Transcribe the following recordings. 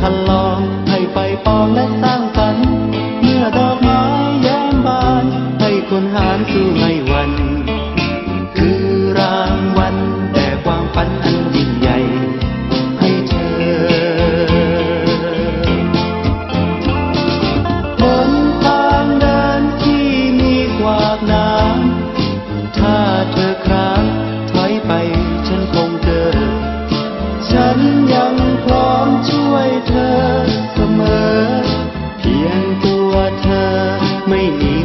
ทะลองให้ไฟปองและสร้างสรรค์เมื่อดอกไม้แย้มบานให้คนหานสู้ไม่ ไม่มี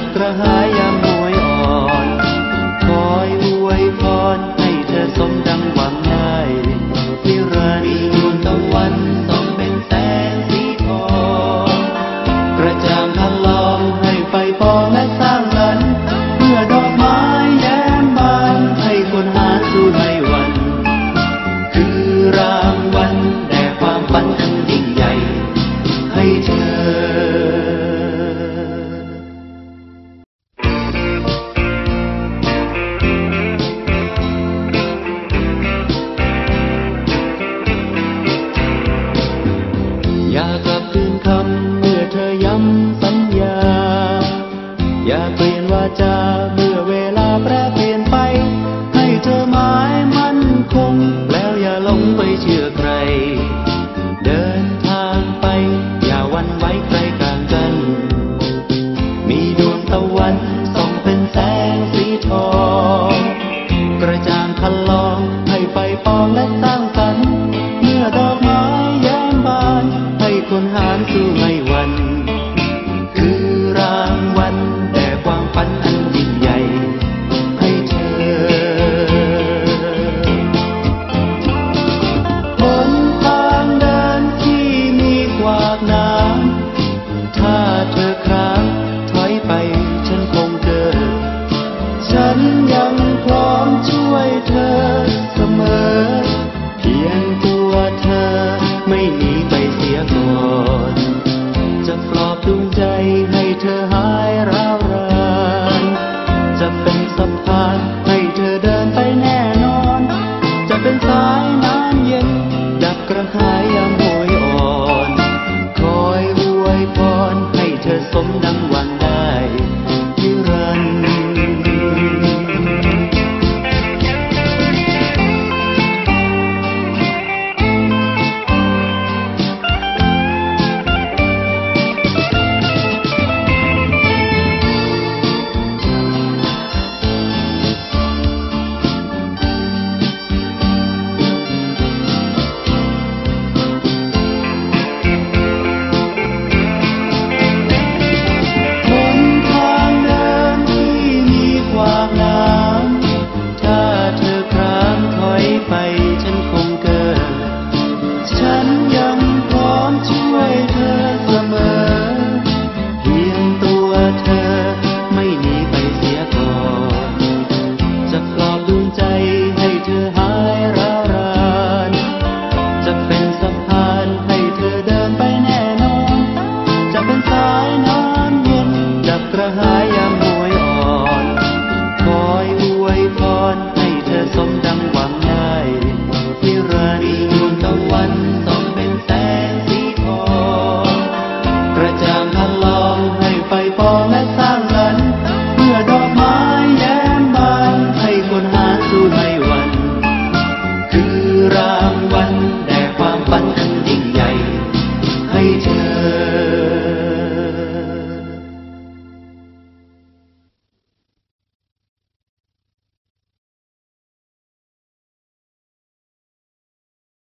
atrás. วาจาเมื่อเวลาแปรเปลี่ยนไป ให้เธอหมายมั่นคง แล้วอย่าหลงไปเชื่อใคร เดินทางไป อย่าวันไว้ใครกลางกัน มีดวงตะวันส่องเป็นแสงสีทอง กระจ่างคันลองให้ไปปองและสร้างสรร์เมื่อดอกไม้ยามบาน ให้คนหานสู่ไม่วัน 娘